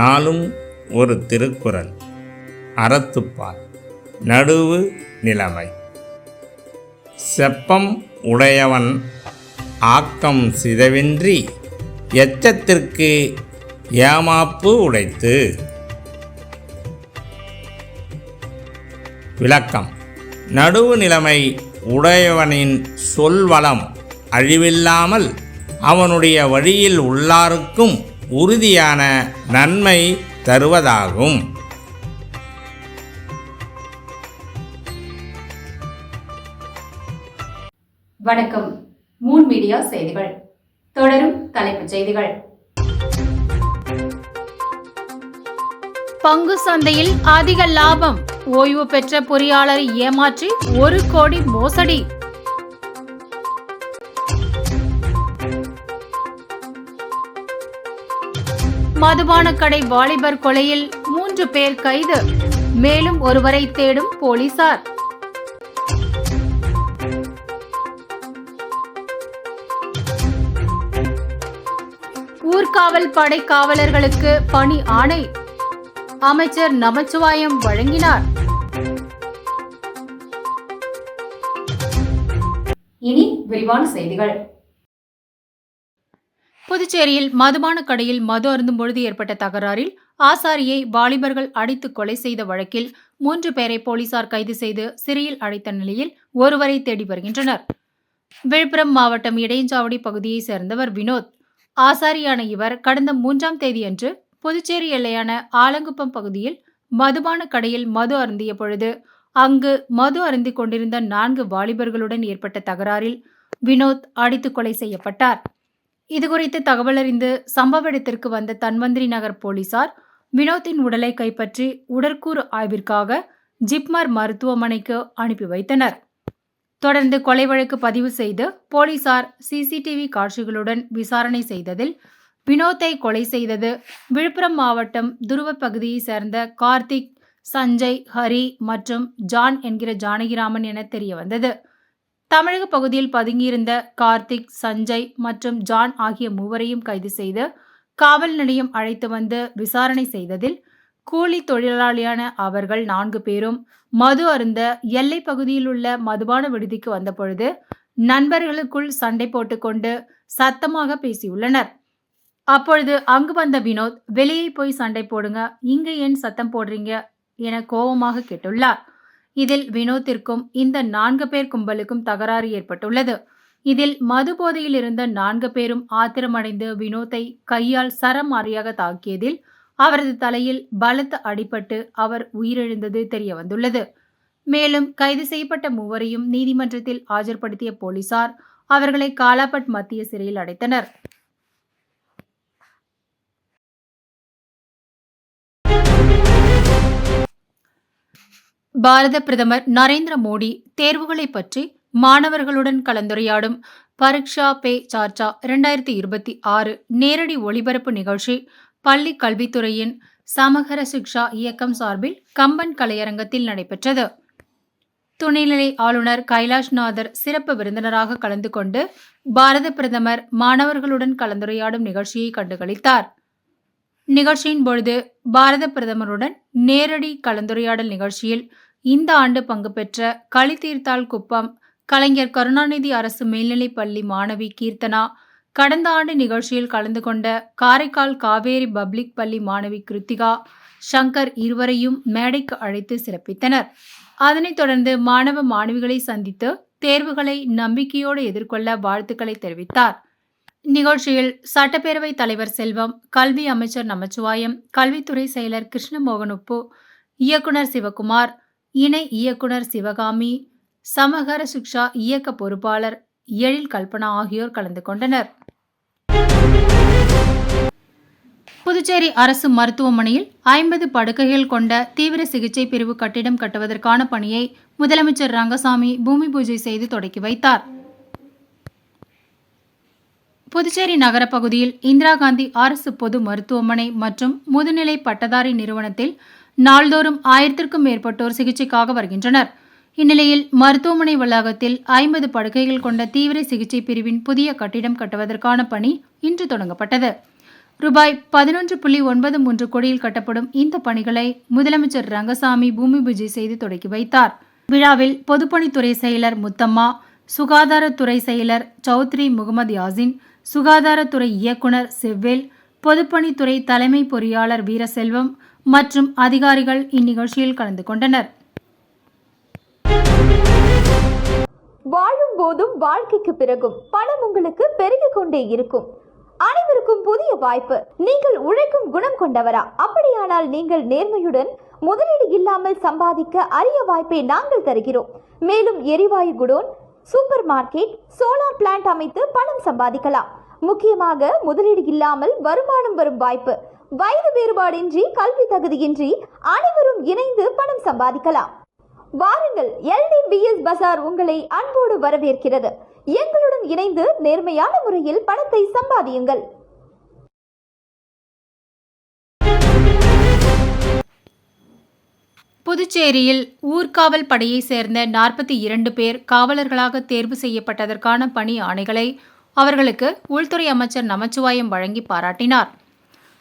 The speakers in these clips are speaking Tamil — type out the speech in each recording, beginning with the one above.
நாளும் ஒரு திருக்குறள். அறத்துப்பால். நடுவு நிலைமை. செப்பம் உடையவன் ஆக்கம் சிதவின்றி எச்சத்திற்கு ஏமாப்பு உடைத்து. விளக்கம். நடுவு நிலைமை உடையவனின் சொல்வளம் அழிவில்லாமல் அவனுடைய வழியில் உள்ளாருக்கும் உறுதியான நன்மை தருவதாகும். வணக்கம். மூன் மீடியா செய்திகள். தொடரும் தலைப்புச் செய்திகள். பங்கு சந்தையில் அதிக லாபம். ஓய்வு பெற்ற பொறியாளரை ஏமாற்றி ஒரு கோடி மோசடி. மதுபான கடை வாலிபர் கொலையில் மூன்று பேர் கைது. மேலும் ஒருவரை தேடும் போலீசார். ஊர்காவல் படை காவலர்களுக்கு பணி ஆணை. அமைச்சர் நமச்சிவாயம் வழங்கினார். இனி விரிவான செய்திகள். புதுச்சேரியில் மதுபான கடையில் மது அருந்தும் பொழுது ஏற்பட்ட தகராறில் ஆசாரியை வாலிபர்கள் அடித்து கொலை செய்த வழக்கில் மூன்று பேரை போலீசார் கைது செய்து சிறையில் அடைத்த நிலையில் ஒருவரை தேடி வருகின்றனர். விழுப்புரம் மாவட்டம் இடையஞ்சாவடி பகுதியைச் சேர்ந்தவர் வினோத். ஆசாரியான இவர் கடந்த மூன்றாம் தேதியன்று புதுச்சேரி எல்லையான ஆலங்குப்பம் பகுதியில் மதுபான கடையில் மது அருந்திய பொழுது அங்கு மது அருந்திக் கொண்டிருந்த நான்கு வாலிபர்களுடன் ஏற்பட்ட தகராறில் வினோத் அடித்து கொலை செய்யப்பட்டார். இதுகுறித்து தகவல் அறிந்து சம்பவ இடத்திற்கு வந்த தன்வந்திரி நகர் போலீசார் வினோத்தின் உடலை கைப்பற்றி உடற்கூறு ஆய்விற்காக ஜிப்மர் மருத்துவமனைக்கு அனுப்பி வைத்தனர். தொடர்ந்து கொலை வழக்கு பதிவு செய்து போலீசார் சிசிடிவி காட்சிகளுடன் விசாரணை செய்ததில் வினோத்தை கொலை செய்தது விழுப்புரம் மாவட்டம் துருவ பகுதியைச் சேர்ந்த கார்த்திக் சஞ்சய் ஹரி மற்றும் ஜான் என்கிற ஜானகிராமன் என தெரிய வந்தது தமிழக பகுதியில் பதுங்கியிருந்த கார்த்திக் சஞ்சய் மற்றும் ஜான் ஆகிய மூவரையும் கைது செய்து காவல் நிலையம் அழைத்து வந்து விசாரணை செய்ததில் கூலி தொழிலாளியான அவர்கள் நான்கு பேரும் மது அருந்த எல்லை பகுதியில் உள்ள மதுபான விடுதிக்கு வந்தபொழுது நண்பர்களுக்குள் சண்டை போட்டுக்கொண்டு சத்தமாக பேசியுள்ளனர். அப்பொழுது அங்கு வந்த வினோத் வெளியே போய் சண்டை போடுங்க இங்க ஏன் சத்தம் போடுறீங்க? என கோபமாக கேட்டுள்ளார். இதில் வினோத்திற்கும் இந்த நான்கு பேர் கும்பலுக்கும் தகராறு ஏற்பட்டுள்ளது. இதில் மது போதையில் இருந்த நான்கு பேரும் ஆத்திரமடைந்து வினோத்தை கையால் சரமாரியாக தாக்கியதில் அவரது தலையில் பலத்த அடிபட்டு அவர் உயிரிழந்தது தெரிய வந்துள்ளது மேலும் கைது செய்யப்பட்ட மூவரையும் நீதிமன்றத்தில் ஆஜர்படுத்திய போலீசார் அவர்களை காலாபட் மத்திய சிறையில் அடைத்தனர். பாரத பிரதமர் நரேந்திர மோடி தேர்வுகளை பற்றி மாணவர்களுடன் கலந்துரையாடும் பரீட்சா பே சார்ச்சா இரண்டாயிரத்தி இருபத்தி ஆறு நேரடி ஒளிபரப்பு நிகழ்ச்சி பள்ளி கல்வித்துறையின் சமகர சிக்ஷா இயக்கம் சார்பில் கம்பன் கலையரங்கத்தில் நடைபெற்றது. துணைநிலை ஆளுநர் கைலாஷ்நாதர் சிறப்பு விருந்தினராக கலந்து கொண்டு பாரத பிரதமர் மாணவர்களுடன் கலந்துரையாடும் நிகழ்ச்சியை கண்டுகளித்தார். நிகழ்ச்சியின் பொழுது பாரத பிரதமருடன் நேரடி கலந்துரையாடல் நிகழ்ச்சியில் இந்த ஆண்டு பங்கு பெற்ற களித்தீர்த்தாள் குப்பம் கலைஞர் கருணாநிதி அரசு மேல்நிலைப் பள்ளி மாணவி கீர்த்தனா கடந்த ஆண்டு நிகழ்ச்சியில் கலந்து கொண்ட காரைக்கால் காவேரி பப்ளிக் பள்ளி மாணவி கிருத்திகா சங்கர் இருவரையும் மேடைக்கு அழைத்து சிறப்பித்தனர். அதனைத் தொடர்ந்து மாணவ மாணவிகளை சந்தித்து தேர்வுகளை நம்பிக்கையோடு எதிர்கொள்ள வாழ்த்துக்களை தெரிவித்தார். நிகழ்ச்சியில் சட்டப்பேரவைத் தலைவர் செல்வம் கல்வி அமைச்சர் நமச்சிவாயம் கல்வித்துறை செயலர் கிருஷ்ணமோகன் உப்பு இயக்குனர் சிவகுமார் இணை இயக்குனர் சிவகாமி சமகர சிக்ஷா இயக்க பொறுப்பாளர் எழில் கல்பனா ஆகியோர் கலந்து கொண்டனர். புதுச்சேரி அரசு மருத்துவமனையில் ஐம்பது படுக்கைகள் கொண்ட தீவிர சிகிச்சை பிரிவு கட்டிடம் கட்டுவதற்கான பணியை முதலமைச்சர் ரங்கசாமி பூமி பூஜை செய்து தொடக்கி வைத்தார். புதுச்சேரி நகரப்பகுதியில் இந்திரா காந்தி அரசு பொது மருத்துவமனை மற்றும் முதுநிலை பட்டதாரி நிறுவனத்தில் நாள்தோறும் ஆயிரத்திற்கும் மேற்பட்டோர் சிகிச்சைக்காக வருகின்றனர். இந்நிலையில் மருத்துவமனை வளாகத்தில் ஐம்பது படுக்கைகள் கொண்ட தீவிர சிகிச்சை பிரிவின் புதிய கட்டிடம் கட்டுவதற்கான பணி இன்று தொடங்கப்பட்டது. ரூபாய் பதினொன்று புள்ளி ஒன்பது மூன்று கோடியில் கட்டப்படும் இந்த பணிகளை முதலமைச்சர் ரங்கசாமி பூமி பூஜை செய்து தொடக்கி வைத்தார். விழாவில் பொதுப்பணித்துறை செயலர் முத்தம்மா சுகாதாரத்துறை செயலர் சௌத்ரி முகமது யாசின் சுகாதாரத்துறை இயக்குனர் செவ்வேல் பொதுப்பணித்துறை தலைமை பொறியாளர் வீரசெல்வம் மற்றும் அதிகாரிகள் இந்நிகழ்ச்சியில் கலந்து கொண்டனர். வாழும் போதும் வாழ்க்கைக்கு பிறகும் பணம் உங்களுக்கு பெருகிக் கொண்டே இருக்கும். அனைவருக்கும் புதிய வாய்ப்பு. நீங்கள் உழைக்கும் குணம் கொண்டவரா? அப்படியானால் நீங்கள் நேர்மையுடன் முதலீடு இல்லாமல் சம்பாதிக்க அரிய வாய்ப்பை நாங்கள் தருகிறோம். மேலும் எரிவாயு godown super market solar plant அமைத்து பணம் சம்பாதிக்கலாம். முக்கியமாக முதலீடு இல்லாமல் வருமானம் வரும் வாய்ப்பு. வயது வேறுபாடின்றி கல்வி தகுதியின்றி அனைவரும் இணைந்து பணம் சம்பாதிக்கலாம். வாருங்கள் எல்டிபிஎஸ் பசார் உங்களை அன்போடு வரவேற்கிறது. எங்களுடன் இணைந்து நேர்மையான முறையில் பணத்தை சம்பாதியுங்கள். புதுச்சேரியில் ஊர்காவல் படையைச் சேர்ந்த நாற்பத்தி இரண்டு பேர் காவலர்களாக தேர்வு செய்யப்பட்டதற்கான பணி ஆணைகளை அவர்களுக்கு உள்துறை அமைச்சர் நமச்சிவாயம் வழங்கி பாராட்டினார்.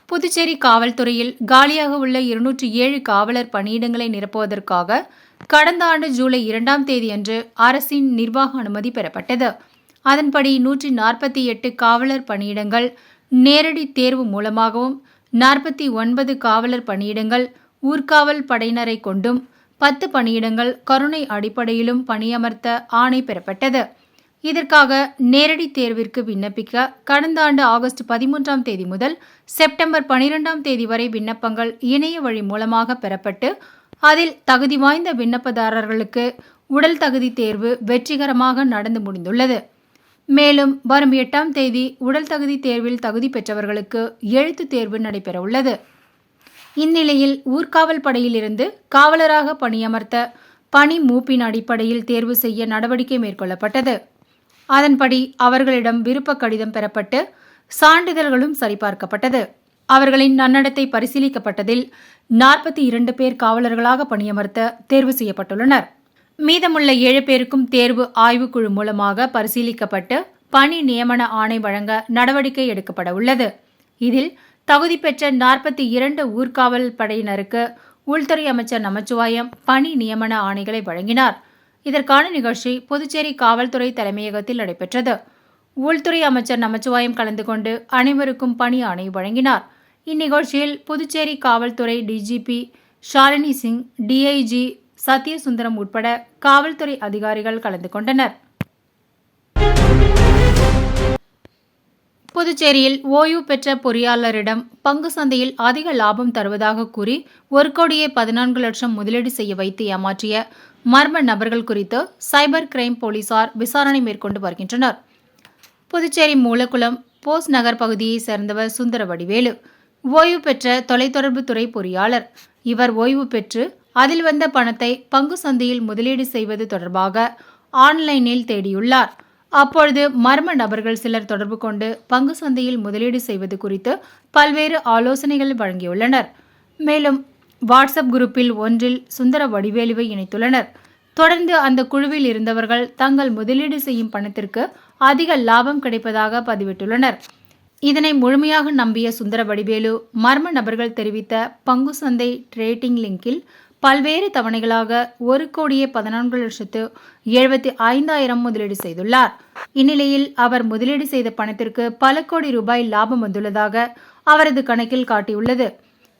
புதுச்சேரி காவல்துறையில் காலியாக உள்ள இருநூற்றி ஏழு காவலர் பணியிடங்களை நிரப்புவதற்காக கடந்த ஆண்டு ஜூலை இரண்டாம் தேதியன்று அரசின் நிர்வாக அனுமதி பெறப்பட்டது. அதன்படி நூற்றி நாற்பத்தி எட்டு காவலர் பணியிடங்கள் நேரடி தேர்வு மூலமாகவும் நாற்பத்தி ஒன்பது காவலர் பணியிடங்கள் ஊர்காவல் படையினரை கொண்டும் பத்து பணியிடங்கள் கருணை அடிப்படையிலும் பணியமர்த்த ஆணை பெறப்பட்டது. இதற்காக நேரடி தேர்விற்கு விண்ணப்பிக்க கடந்த ஆண்டு ஆகஸ்ட் பதிமூன்றாம் தேதி முதல் செப்டம்பர் பனிரெண்டாம் தேதி வரை விண்ணப்பங்கள் இணைய வழி மூலமாக பெறப்பட்டு அதில் தகுதி வாய்ந்த விண்ணப்பதாரர்களுக்கு உடல் தகுதி தேர்வு வெற்றிகரமாக நடந்து முடிந்துள்ளது. மேலும் வரும் எட்டாம் தேதி உடல் தகுதி தேர்வில் தகுதி பெற்றவர்களுக்கு எழுத்து தேர்வு நடைபெறவுள்ளது. இந்நிலையில் ஊர்காவல் படையிலிருந்து காவலராக பணியமர்த்த பணி மூப்பின் அடிப்படையில் தேர்வு செய்ய நடவடிக்கை மேற்கொள்ளப்பட்டது. அதன்படி அவர்களிடம் விருப்ப கடிதம் பெறப்பட்டு சான்றிதழ்களும் சரிபார்க்கப்பட்டது. அவர்களின் நன்னடத்தை பரிசீலிக்கப்பட்டதில் நாற்பத்தி இரண்டு பேர் காவலர்களாக பணியமர்த்த தேர்வு செய்யப்பட்டுள்ளனர். மீதமுள்ள ஏழு பேருக்கும் தேர்வு ஆய்வுக்குழு மூலமாக பரிசீலிக்கப்பட்டு பணி நியமன ஆணை வழங்க நடவடிக்கை எடுக்கப்பட உள்ளது. இதில் தகுதி பெற்ற நாற்பத்தி இரண்டு ஊர்காவல் படையினருக்கு உள்துறை அமைச்சர் நமச்சிவாயம் பணி நியமன ஆணைகளை வழங்கினார். இதற்கான நிகழ்ச்சி புதுச்சேரி காவல்துறை தலைமையகத்தில் நடைபெற்றது. உள்துறை அமைச்சர் நமச்சிவாயம் கலந்து கொண்டு அனைவருக்கும் பணி ஆணை வழங்கினார். இந்நிகழ்ச்சியில் புதுச்சேரி காவல்துறை டிஜிபி ஷாலினி சிங் டிஐஜி சத்யசுந்தரம் உட்பட காவல்துறை அதிகாரிகள் கலந்து கொண்டனர். புதுச்சேரியில் ஓய்வு பெற்ற பொறியாளரிடம் பங்கு சந்தையில் அதிக லாபம் தருவதாக கூறி ஒரு கோடியே பதினான்கு லட்சம் முதலீடு செய்ய வைத்து ஏமாற்றிய மர்ம நபர்கள் குறித்து சைபர் கிரைம் போலீசார் விசாரணை மேற்கொண்டு வருகின்றனர். புதுச்சேரி மூலக்குளம் போஸ் நகர் பகுதியைச் சேர்ந்தவர் சுந்தர வடிவேலு ஓய்வு பெற்ற தொலைத்தொடர்பு துறை பொறியாளர். இவர் ஓய்வு பெற்று அதில் வந்த பணத்தை பங்கு சந்தையில் முதலீடு செய்வது தொடர்பாக ஆன்லைனில் தேடியுள்ளார். அப்பொழுது மர்ம நபர்கள் சிலர் தொடர்பு கொண்டு பங்கு சந்தையில் முதலீடு செய்வது குறித்து பல்வேறு ஆலோசனைகள் வழங்கியுள்ளனர். மேலும் வாட்ஸ்அப் குரூப்பில் ஒன்றில் சுந்தர வடிவேலுவை இணைத்துள்ளனர். தொடர்ந்து அந்த குழுவில் இருந்தவர்கள் தங்கள் முதலீடு செய்யும் பணத்திற்கு அதிக லாபம் கிடைப்பதாக பதிவிட்டுள்ளனர். இதனை முழுமையாக நம்பிய சுந்தர வடிவேலு மர்ம நபர்கள் தெரிவித்த பங்கு சந்தை ட்ரேடிங் லிங்கில் பல்வேறு தவணைகளாக ஒரு கோடியே பதினான்கு லட்சத்து எழுபத்தி ஐந்தாயிரம் முதலீடு செய்துள்ளார். இந்நிலையில் அவர் முதலீடு செய்த பணத்திற்கு பல கோடி ரூபாய் லாபம் வந்துள்ளதாக அவரது கணக்கில் காட்டியுள்ளது.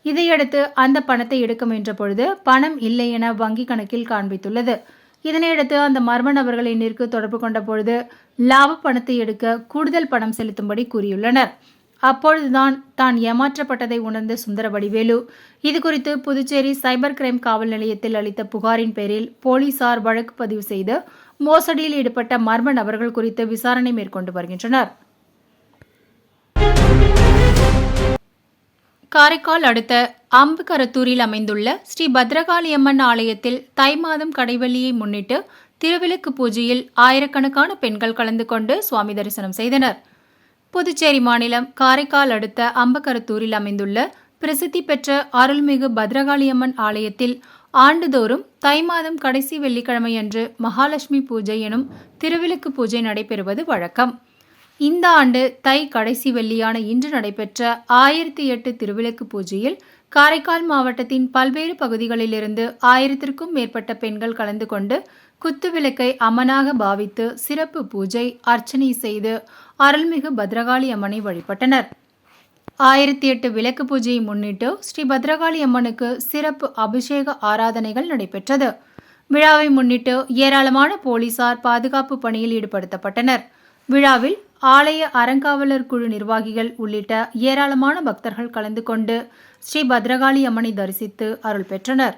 இதையடுத்து அந்த பணத்தை எடுக்க முயன்ற பொழுது பணம் இல்லை என வங்கி கணக்கில் காண்பித்துள்ளது. இதனையடுத்து அந்த மர்ம நபர்களை நிற்கு தொடர்பு கொண்ட பொழுது லாப பணத்தை எடுக்க கூடுதல் பணம் செலுத்தும்படி கூறியுள்ளனர். அப்பொழுதுதான் தான் ஏமாற்றப்பட்டதை உணர்ந்த சுந்தர வடிவேலு இதுகுறித்து புதுச்சேரி சைபர் கிரைம் காவல் நிலையத்தில் அளித்த புகாரின் பேரில் போலீசார் வழக்கு பதிவு செய்து மோசடியில் ஈடுபட்ட மர்ம நபர்கள் குறித்து விசாரணை மேற்கொண்டு வருகின்றனர். காரைக்கால் அடுத்த அம்புகரத்தூரில் அமைந்துள்ள ஸ்ரீ பத்ரகாளியம்மன் ஆலயத்தில் தை மாதம் கடைவெளியை முன்னிட்டு திருவிளக்கு பூஜையில் ஆயிரக்கணக்கான பெண்கள் கலந்து கொண்டு சுவாமி தரிசனம் செய்தனர். புதுச்சேரி மாநிலம் காரைக்கால் அடுத்த அம்பகரத்தூரில் அமைந்துள்ள பிரசித்தி பெற்ற அருள்மிகு பத்ரகாளியம்மன் ஆலயத்தில் ஆண்டுதோறும் தை மாதம் கடைசி வெள்ளிக்கிழமையன்று மகாலட்சுமி பூஜை எனும் திருவிளக்கு பூஜை நடைபெறுவது வழக்கம். இந்த ஆண்டு தை கடைசி வெள்ளியான இன்று நடைபெற்ற ஆயிரத்தி எட்டு திருவிளக்கு பூஜையில் காரைக்கால் மாவட்டத்தின் பல்வேறு பகுதிகளிலிருந்து ஆயிரத்திற்கும் மேற்பட்ட பெண்கள் கலந்து கொண்டு குத்துவிளக்கை அம்மனாக பாவித்து சிறப்பு பூஜை அர்ச்சனை செய்து அருள்மிகு பத்ரகாளி அம்மனை வழிபட்டனர். ஆயிரத்தி எட்டு விளக்கு பூஜையை முன்னிட்டு ஸ்ரீ பத்ரகாளி அம்மனுக்கு சிறப்பு அபிஷேக ஆராதனைகள் நடைபெற்றது. விழாவை முன்னிட்டு ஏராளமான போலீசார் பாதுகாப்பு பணியில் ஈடுபடுத்தப்பட்டனர். விழாவில் ஆலய அறங்காவலர் குழு நிர்வாகிகள் உள்ளிட்ட ஏராளமான பக்தர்கள் கலந்து கொண்டு ஸ்ரீ பத்ரகாளி அம்மனை தரிசித்து அருள் பெற்றனர்.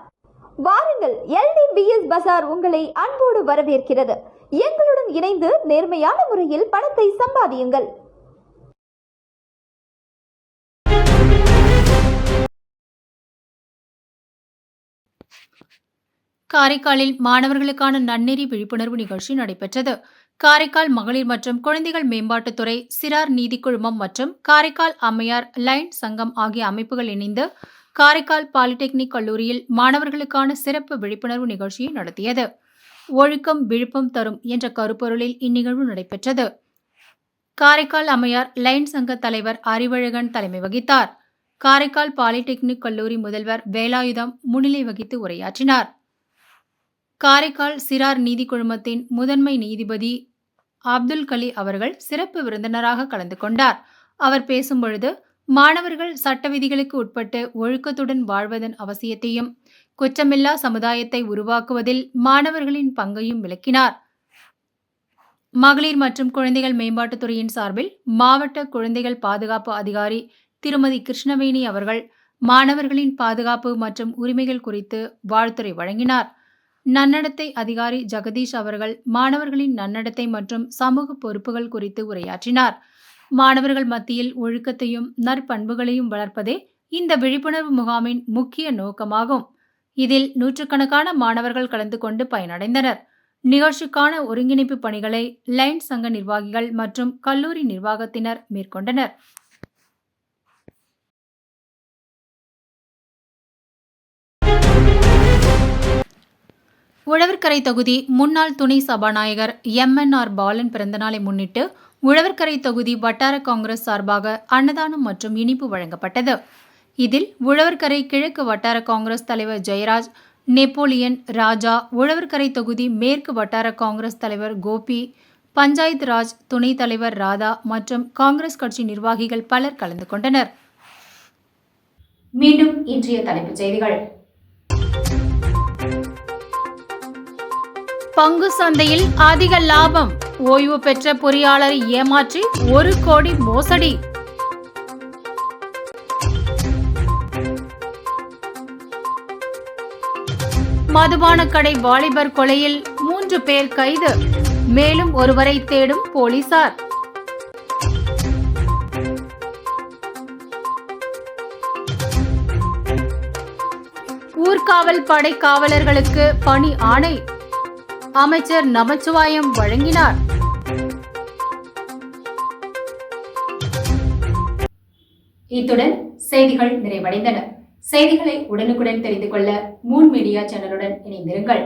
வாருங்கள் எல்டிபிஎஸ் பசார் உங்களை அன்போடு வரவேற்கிறது. எங்களுடன் இணைந்து நேர்மையான முறையில் பணத்தை சம்பாதியுங்கள். காரைக்காலில் மாணவர்களுக்கான நன்னெறி விழிப்புணர்வு நிகழ்ச்சி நடைபெற்றது. காரைக்கால் மகளிர் மற்றும் குழந்தைகள் மேம்பாட்டுத்துறை சிறார் நீதி குழுமம் மற்றும் காரைக்கால் அம்மையார் லைன் சங்கம் ஆகிய அமைப்புகள் இணைந்து காரைக்கால் பாலிடெக்னிக் கல்லூரியில் மாணவர்களுக்கான சிறப்பு விழிப்புணர்வு நிகழ்ச்சியை நடத்தியது. ஒழுக்கம் விழுப்பம் தரும் என்ற கருப்பொருளில் இந்நிகழ்வு நடைபெற்றது. காரைக்கால் அம்மையார் லைன் சங்க தலைவர் அறிவழகன் தலைமை வகித்தார். காரைக்கால் பாலிடெக்னிக் கல்லூரி முதல்வர் வேலாயுதம் முன்னிலை வகித்து உரையாற்றினார். காரைக்கால் சிறார் நீதி குழுமத்தின் முதன்மை நீதிபதி அப்துல் கலி அவர்கள் சிறப்பு விருந்தினராக கலந்து கொண்டார். அவர் பேசும்பொழுது மாணவர்கள் சட்ட விதிகளுக்கு உட்பட்டு ஒழுக்கத்துடன் வாழ்வதன் அவசியத்தையும் குற்றமில்லா சமுதாயத்தை உருவாக்குவதில் மாணவர்களின் பங்கையும் விளக்கினார். மகளிர் மற்றும் குழந்தைகள் மேம்பாட்டுத்துறையின் சார்பில் மாவட்ட குழந்தைகள் பாதுகாப்பு அதிகாரி திருமதி கிருஷ்ணவேணி அவர்கள் மாணவர்களின் பாதுகாப்பு மற்றும் உரிமைகள் குறித்து வாழ்த்துறை வழங்கினார். நன்னடத்தை அதிகாரி ஜெகதீஷ் அவர்கள் மாணவர்களின் நன்னடத்தை மற்றும் சமூக பொறுப்புகள் குறித்து உரையாற்றினார். மாணவர்கள் மத்தியில் ஒழுக்கத்தையும் நற்பண்புகளையும் வளர்ப்பதே இந்த விழிப்புணர்வு முகாமின் முக்கிய நோக்கமாகும். இதில் நூற்றுக்கணக்கான மாணவர்கள் கலந்து கொண்டு பயனடைந்தனர். நிகழ்ச்சிக்கான ஒருங்கிணைப்பு பணிகளை லைன் சங்க நிர்வாகிகள் மற்றும் கல்லூரி நிர்வாகத்தினர் மேற்கொண்டனர். உழவர்கரை தொகுதி முன்னாள் துணை சபாநாயகர் எம் என் ஆர் பாலன் பிறந்தநாளை முன்னிட்டு உழவர்கரை தொகுதி வட்டார காங்கிரஸ் சார்பாக அன்னதானம் மற்றும் இனிப்பு வழங்கப்பட்டது. இதில் உழவர்கரை கிழக்கு வட்டார காங்கிரஸ் தலைவர் ஜெயராஜ் நெப்போலியன் ராஜா உழவர்கரை தொகுதி மேற்கு வட்டார காங்கிரஸ் தலைவர் கோபி பஞ்சாயத்து ராஜ் துணைத் தலைவர் ராதா மற்றும் காங்கிரஸ் கட்சி நிர்வாகிகள் பலர் கலந்து கொண்டனர். மீண்டும் இன்றைய தலைப்புச் செய்திகள். பங்கு சந்தையில் அதிக லாபம். ஓய்வு பெற்ற பொறியாளரை ஏமாற்றி ஒரு கோடி மோசடி. மதுபான கடை வாலிபர் கொலையில் மூன்று பேர் கைது. மேலும் ஒருவரை தேடும் போலீசார். ஊர்காவல் படை காவலர்களுக்கு பணி ஆணை. அமைச்சர் நமச்சிவாயம் வழங்கினார். இத்துடன் செய்திகள் நிறைவடைந்தன. செய்திகளை உடனுக்குடன் தெரிந்து கொள்ள மூன் மீடியா சேனலுடன் இணைந்திருங்கள்.